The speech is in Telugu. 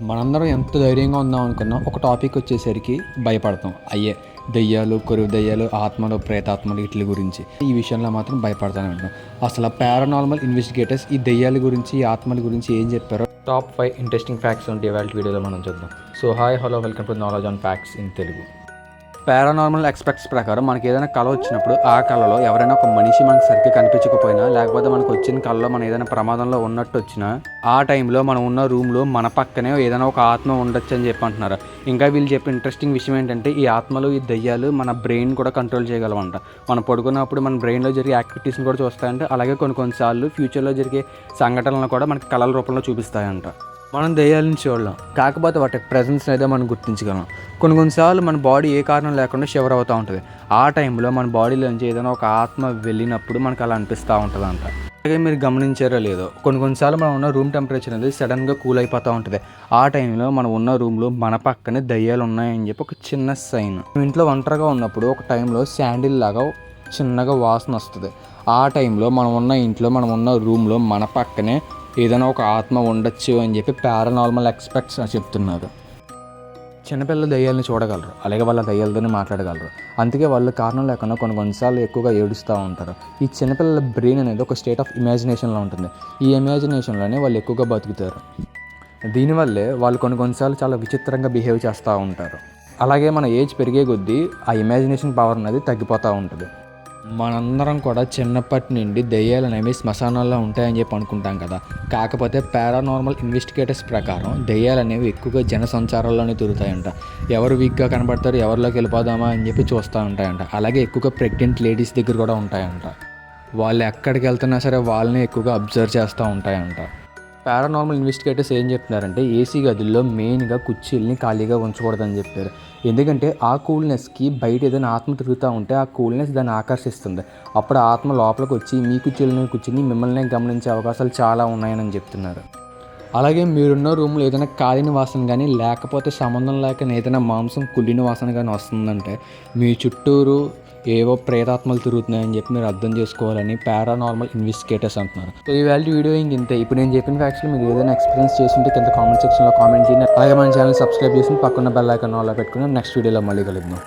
మనందరం ఎంత ధైర్యంగా ఉందాం అనుకున్నా ఒక టాపిక్ వచ్చేసరికి భయపడతాం. అయ్యే దెయ్యాలు కొరువు దెయ్యాలు ఆత్మలు ప్రేతాత్మలు వీటి గురించి. ఈ విషయంలో మాత్రం భయపడతానే ఉంటాం. అసలు పారానార్మల్ ఇన్వెస్టిగేటర్స్ ఈ దెయ్యాల గురించి ఈ ఆత్మల గురించి ఏం చెప్పారో? టాప్ ఫైవ్ ఇంట్రెస్టింగ్ ఫ్యాక్ట్స్ ఉంటే ఇవాళ వీడియోలో మనం చూద్దాం. So hi hello welcome to knowledge on facts in Telugu paranormal experts ప్రకారం మనకి ఏదైనా కళ వచ్చినప్పుడు ఆ కళలో ఎవరైనా ఒక మనిషి మనకు సరిగ్గా కనిపించకపోయినా లేకపోతే మనకు వచ్చిన కళలో మనం ఏదైనా ప్రమాదంలో ఉన్నట్టు వచ్చినా ఆ టైంలో మనం ఉన్న రూమ్లో మన పక్కనే ఏదైనా ఒక ఆత్మ ఉండొచ్చు అని చెప్పి అంటున్నారు. ఇంకా వీళ్ళు చెప్పే ఇంట్రెస్టింగ్ విషయం ఏంటంటే ఈ ఆత్మలు ఈ దయ్యాలు మన బ్రెయిన్ కూడా కంట్రోల్ చేయగలమంట మనం పడుకున్నప్పుడు మన బ్రెయిన్లో జరిగే యాక్టివిటీస్ని కూడా చూస్తాయంటే. అలాగే కొన్ని కొన్నిసార్లు ఫ్యూచర్లో జరిగే సంఘటనలను కూడా మనకి కళల రూపంలో చూపిస్తాయంట. మనం దయ్యాలని చూడలేం కాకపోతే వాటి ప్రెజెన్స్ అయితే మనం గుర్తించగలం. కొన్ని కొన్నిసార్లు మన బాడీ ఏ కారణం లేకుండా షివర్ అవుతూ ఉంటుంది. ఆ టైంలో మన బాడీలో నుంచి ఏదైనా ఒక ఆత్మ వెళ్ళినప్పుడు మనకు అలా అనిపిస్తూ ఉంటుంది అంట అలాగే మీరు గమనించారో లేదో కొన్ని కొన్నిసార్లు మనం ఉన్న రూమ్ టెంపరేచర్ అనేది సడన్గా కూల్ అయిపోతూ ఉంటుంది. ఆ టైంలో మనం ఉన్న రూమ్లో మన పక్కనే దయ్యాలు ఉన్నాయని చెప్పి ఒక చిన్న సైన్ ఇంట్లో ఒంటరిగా ఉన్నప్పుడు ఒక టైంలో శాండిల్ లాగా చిన్నగా వాసన వస్తుంది. ఆ టైంలో మనం ఉన్న ఇంట్లో మనం ఉన్న రూమ్లో మన పక్కనే ఏదైనా ఒక ఆత్మ ఉండొచ్చు అని చెప్పి పారానార్మల్ ఎక్స్పెక్ట్స్ చెప్తున్నారు. చిన్నపిల్ల దయ్యాలని చూడగలరు. అలాగే వాళ్ళ దయ్యాలతోనే మాట్లాడగలరు. అందుకే వాళ్ళు కారణం లేకుండా కొన్ని కొన్నిసార్లు ఎక్కువగా ఏడుస్తూ ఉంటారు. ఈ చిన్నపిల్లల బ్రెయిన్ అనేది ఒక స్టేట్ ఆఫ్ ఇమాజినేషన్లో ఉంటుంది. ఈ ఇమాజినేషన్లోనే వాళ్ళు ఎక్కువగా బతుకుతారు. దీనివల్లే వాళ్ళు కొన్ని కొన్నిసార్లు చాలా విచిత్రంగా బిహేవ్ చేస్తూ ఉంటారు. అలాగే మన ఏజ్ పెరిగే కొద్దీ ఆ ఇమాజినేషన్ పవర్ అనేది తగ్గిపోతూ ఉంటుంది. మనందరం కూడా చిన్నప్పటి నుండి దెయ్యాలు అనేవి శ్మశానాల్లో ఉంటాయని చెప్పి అనుకుంటాం కదా. కాకపోతే పారానార్మల్ ఇన్వెస్టిగేటర్స్ ప్రకారం దెయ్యాలు అనేవి ఎక్కువగా జనసంచారాల్లోనే తిరుగుతాయంట. ఎవరు వీక్గా కనబడతారు ఎవరిలోకి వెళ్ళిపోదామా అని చెప్పి చూస్తూ ఉంటాయంట. అలాగే ఎక్కువగా ప్రెగ్నెంట్ లేడీస్ దగ్గర కూడా ఉంటాయంట. వాళ్ళు ఎక్కడికి వెళ్తున్నా సరే వాళ్ళని ఎక్కువగా అబ్జర్వ్ చేస్తూ ఉంటాయంట. పారానార్మల్ ఇన్వెస్టిగేటర్స్ ఏం చెప్తున్నారంటే ఏసీ గదుల్లో మెయిన్గా కుర్చీల్ని ఖాళీగా ఉంచకూడదని చెప్పారు. ఎందుకంటే ఆ కూల్నెస్కి బయట ఏదైనా ఆత్మ తిరుగుతూ ఉంటే ఆ కూల్నెస్ దాన్ని ఆకర్షిస్తుంది. అప్పుడు ఆత్మ లోపలికి వచ్చి మీ కుర్చీలని కూర్చుని మిమ్మల్ని గమనించే అవకాశాలు చాలా ఉన్నాయని చెప్తున్నారు. అలాగే మీరున్న రూమ్లో ఏదైనా కాలిన వాసన కానీ లేకపోతే సంబంధం లేక ఏదైనా మాంసం కుళ్ళిన వాసన కానీ వస్తుందంటే మీ చుట్టూరు ఏవో ప్రేతాత్మలు తిరుగుతున్నాయని చెప్పి మీరు అర్థం చేసుకోవాలని పారానార్మల్ ఇన్వెస్టిగేటర్స్ అంటున్నారు. సో ఈ వాల్యూ వీడియో ఇంక ఇంతే. ఇప్పుడు నేను చెప్పిన ఫ్యాక్ట్స్లో మీరు ఏదైనా ఎక్స్పీరియన్స్ చేస్తుంటే కింద కామెంట్ సెక్షన్లో కామెంట్ చేయండి. అలాగే మన ఛానల్ సబ్స్క్రైబ్ చేసి పక్కన బెల్ ఐకాన్ అలా పెట్టుకుని నెక్స్ట్ వీడియోలో మళ్ళీ కలుద్దాం.